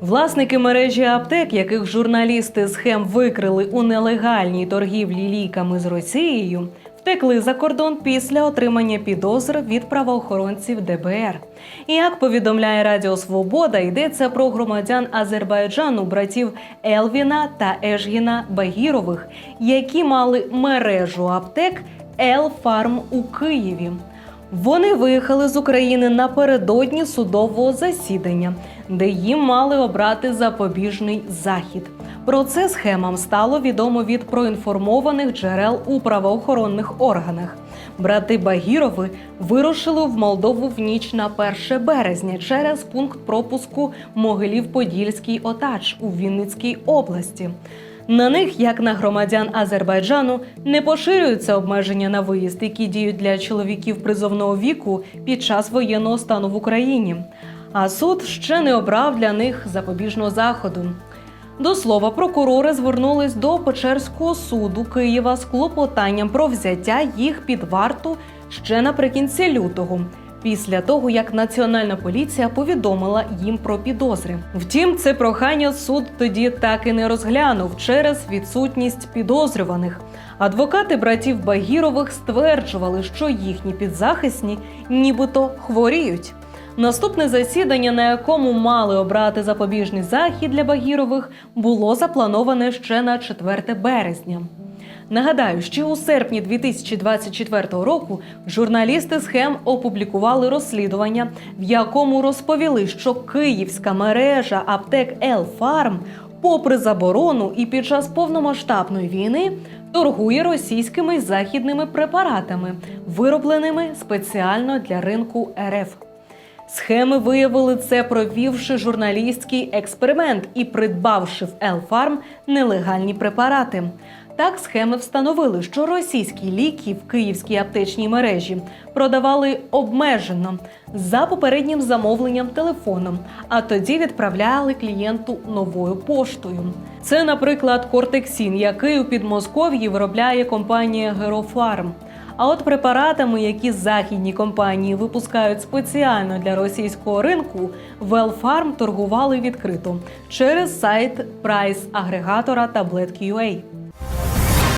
Власники мережі аптек, яких журналісти схем викрили у нелегальній торгівлі ліками з Росією, втекли за кордон після отримання підозр від правоохоронців ДБР. І як повідомляє Радіо Свобода, йдеться про громадян Азербайджану, братів Елвіна та Ежгіна Багірових, які мали мережу аптек Елфарм у Києві. Вони виїхали з України напередодні судового засідання, де їм мали обрати запобіжний захід. Про це схемам стало відомо від проінформованих джерел у правоохоронних органах. Брати Багірови вирушили в Молдову в ніч на 1 березня через пункт пропуску Могилів-Подільський Отач у Вінницькій області. На них, як на громадян Азербайджану, не поширюються обмеження на виїзд, які діють для чоловіків призовного віку під час воєнного стану в Україні. А суд ще не обрав для них запобіжного заходу. До слова, прокурори звернулись до Печерського суду Києва з клопотанням про взяття їх під варту ще наприкінці лютого. Після того, як Національна поліція повідомила їм про підозри. Втім, це прохання суд тоді так і не розглянув через відсутність підозрюваних. Адвокати братів Багірових стверджували, що їхні підзахисні нібито хворіють. Наступне засідання, на якому мали обрати запобіжний захід для Багірових, було заплановане ще на 4 березня. Нагадаю, ще у серпні 2024 року журналісти схем опублікували розслідування, в якому розповіли, що київська мережа аптек Елфарм, попри заборону і під час повномасштабної війни, торгує російськими західними препаратами, виробленими спеціально для ринку РФ. Схеми виявили це, провівши журналістський експеримент і придбавши в Елфарм нелегальні препарати. Так, схеми встановили, що російські ліки в київській аптечній мережі продавали обмежено за попереднім замовленням телефоном, а тоді відправляли клієнту новою поштою. Це, наприклад, Кортексін, який у Підмосков'ї виробляє компанія Герофарм. А от препаратами, які західні компанії випускають спеціально для російського ринку, Велфарм торгували відкрито через сайт прайс-агрегатора Tablet.ua.